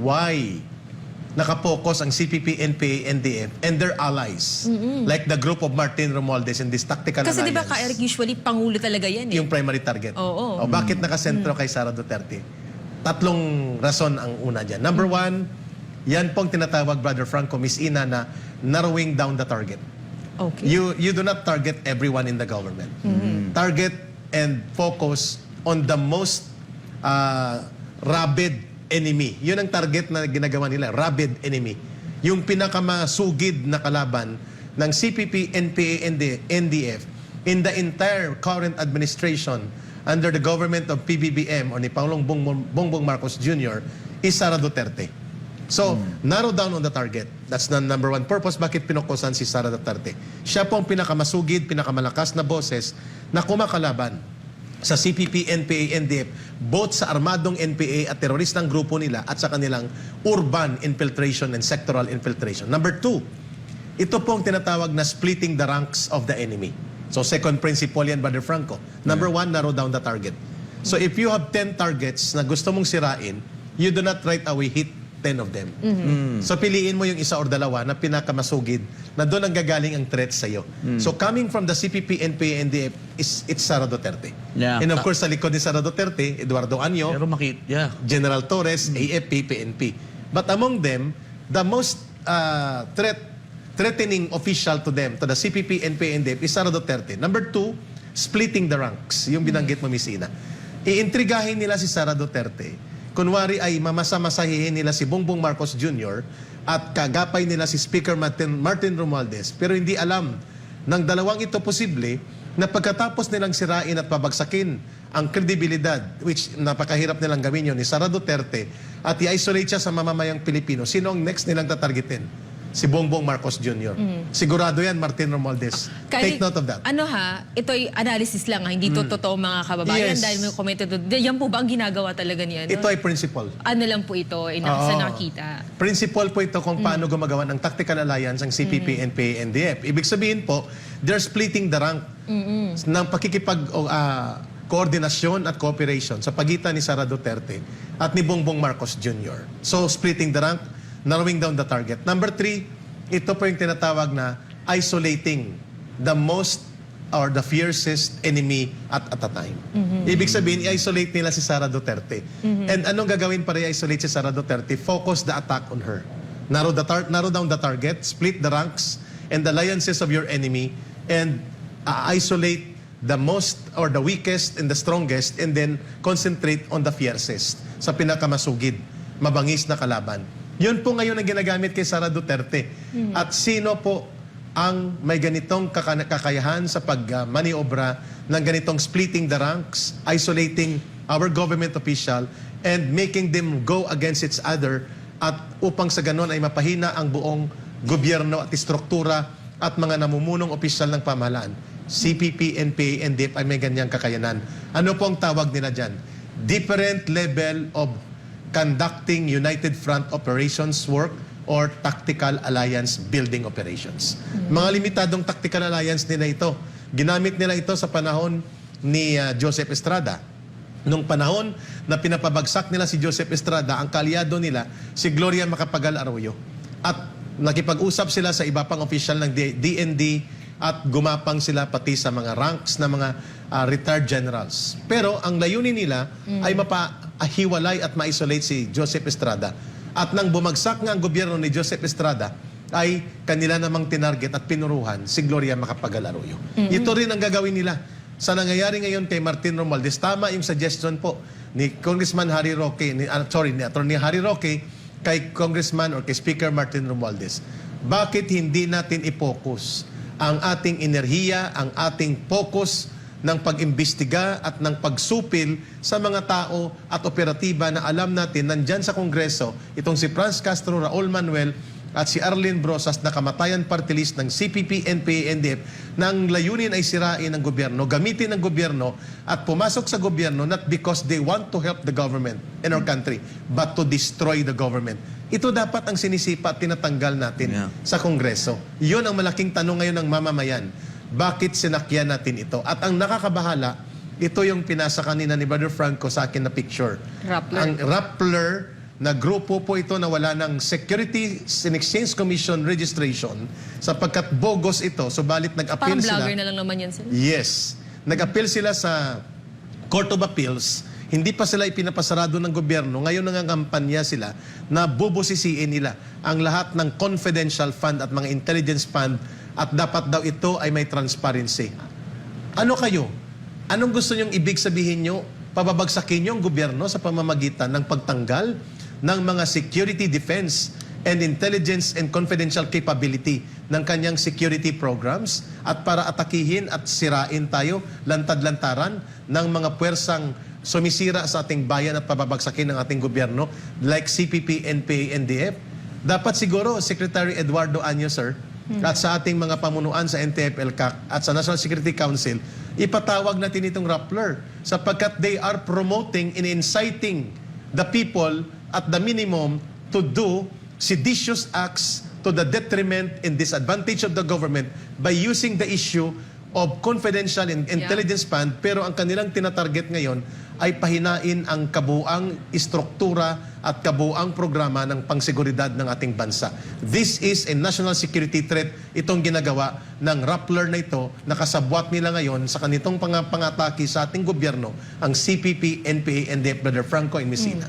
why nakapokus ang CPP, NPA, NDF, and their allies, like the group of Martin Romualdez in this tactical Kasi di ba, alliance, Ka-Eric, usually Pangulo talaga yan eh. yung primary target. Oo. O, bakit nakasentro kay Sara Duterte? Tatlong rason ang una dyan. Number one, yan pong tinatawag, Brother Franco, Miss Ina, na narrowing down the target. Okay. You you do not target everyone in the government. Target and focus on the most uh, rabid enemy. Yun ang target na ginagawa nila, rabid enemy. Yung pinakamasugid na kalaban ng CPP, NPA, and the NDF in the entire current administration under the government of PBBM or ni Pangulong Bongbong, Marcos Jr. is Sara Duterte. So, narrow down on the target. That's the number one purpose. Bakit pinukusan si Sara Duterte? Siya po ang pinakamasugid, pinakamalakas na boses na kumakalaban sa CPP, NPA, NDF, both sa armadong NPA at teroristang grupo nila at sa kanilang urban infiltration and sectoral infiltration. Number two, ito po ang tinatawag na splitting the ranks of the enemy. So second principle yan, Brother Franco. Number one, narrow down the target. So if you have 10 targets na gusto mong sirain, you do not right away hit 10 of them. So piliin mo yung isa or dalawa na pinakamasugid na doon ang gagaling ang threat sa iyo. So coming from the CPP, NPA, NDF, is it's Sara Duterte. Yeah. And of course, sa likod ni Sara Duterte, Eduardo Anyo, Pero makit, yeah. General Torres, AFP, PNP. But among them, the most uh, threat threatening official to them, to the CPP, NPA, NDF, is Sara Duterte. Number two, splitting the ranks, yung binanggit mo, Miss Ina. Iintrigahin nila si Sara Duterte. Kunwari ay mamasa-masahihin nila si Bongbong Marcos Jr. at kagapay nila si Speaker Martin, Martin Romualdez. Pero hindi alam ng dalawang ito posible na pagkatapos nilang sirain at pabagsakin ang kredibilidad, which napakahirap nilang gawin yun, ni Sara Duterte, at i-isolate siya sa mamamayang Pilipino, sino ang next nilang tatargetin? Si Bongbong Marcos Jr. Sigurado yan, Martin Romualdez. Take Kahit- note of that. Ano ha, ito'y analysis lang ha, hindi to totoo mga kababayan Yes. dahil may komento doon. Yan po ba ang ginagawa talaga niya? Ito ay principle. Ano lang po ito, eh, na, sa nakita. Principle po ito kung paano gumagawa ng tactical alliance ang CPP, NPA, NDF. Ibig sabihin po, they're splitting the rank ng pakikipag ah, koordinasyon at cooperation sa pagitan ni Sara Duterte at ni Bongbong Marcos Jr. So, splitting the rank, narrowing down the target. Number three, ito po yung tinatawag na isolating the most or the fiercest enemy at, at a time. Ibig sabihin, i-isolate nila si Sara Duterte. And anong gagawin para i-isolate si Sara Duterte? Focus the attack on her. Narrow, the tar- narrow down the target, split the ranks and the alliances of your enemy, and uh, isolate the most or the weakest and the strongest and then concentrate on the fiercest sa pinakamasugid, mabangis na kalaban. Yun po ngayon ang ginagamit kay Sara Duterte. At sino po ang may ganitong kaka- kakayahan sa pagmaniobra ng ganitong splitting the ranks, isolating our government official, and making them go against each other at upang sa ganon ay mapahina ang buong gobyerno at istruktura at mga namumunong opisyal ng pamahalaan. CPP, NPA, NDF ay may ganyang kakayanan. Ano po ang tawag nila dyan? Different level of conducting United Front operations work or tactical alliance building operations. Mga limitadong tactical alliance nila ito. Ginamit nila ito sa panahon ni uh, Joseph Estrada. Nung panahon na pinapabagsak nila si Joseph Estrada, ang kalyado nila si Gloria Macapagal Arroyo. At nakipag-usap sila sa iba pang opisyal ng DND at gumapang sila pati sa mga ranks na mga uh, retired generals. Pero ang layunin nila ay mapahiwalay at ma-isolate si Joseph Estrada. At nang bumagsak nga ang gobyerno ni Joseph Estrada, ay kanila namang tinarget at pinuruhan si Gloria Macapagal Arroyo. Ito rin ang gagawin nila. Sa nangyayari ngayon kay Martin Romualdez, tama yung suggestion po ni Congressman Harry Roque, ni, ah, sorry, ni Attorney Harry Roque, kay Congressman or kay Speaker Martin Romualdez. Bakit hindi natin i-focus ang ating enerhiya, ang ating focus ng pag-imbestiga at ng pagsupil sa mga tao at operatiba na alam natin nandyan sa Kongreso, itong si Franz Castro, Raul Manuel, at si Arlene Brosas na kamatayan party list ng CPP, NPA, NDF nang layunin ay sirain ng gobyerno, gamitin ng gobyerno at pumasok sa gobyerno not because they want to help the government in our country but to destroy the government. Ito dapat ang sinisipa at tinatanggal natin Yeah. sa Kongreso. Iyon ang malaking tanong ngayon ng mamamayan. Bakit sinakyan natin ito? At ang nakakabahala, ito yung pinasa kanina ni Brother Franco sa akin na picture. Rappler. Ang Rappler na grupo po ito na wala ng Securities and Exchange Commission registration sapagkat bogus ito, subalit Parang nag-appeal sila. vlogger na lang naman yan sila. Yes. Nag-appeal sila sa Court of Appeals. Hindi pa sila ipinapasarado ng gobyerno. Ngayon nangangampanya sila na bubusisiin nila ang lahat ng confidential fund at mga intelligence fund at dapat daw ito ay may transparency. Ano kayo? Anong gusto nyong ibig sabihin nyo? Pababagsakin nyo ang gobyerno sa pamamagitan ng pagtanggal ng mga security defense and intelligence and confidential capability ng kanyang security programs at para atakihin at sirain tayo lantad-lantaran ng mga puwersang sumisira sa ating bayan at pababagsakin ng ating gobyerno like CPP, NPA, NDF. Dapat siguro, Secretary Eduardo Anyo, sir, at sa ating mga pamunuan sa NTF-ELCAC at sa National Security Council, ipatawag natin itong Rappler sapagkat they are promoting and inciting the people at the minimum to do seditious acts to the detriment and disadvantage of the government by using the issue of confidential and intelligence fund pero ang kanilang tinatarget ngayon ay pahinain ang kabuang istruktura at kabuang programa ng pangseguridad ng ating bansa. This is a national security threat itong ginagawa ng Rappler na ito na kasabwat nila ngayon sa kanitong pang- pangatake sa ating gobyerno ang CPP, NPA, and DF, Brother Franco and Messina.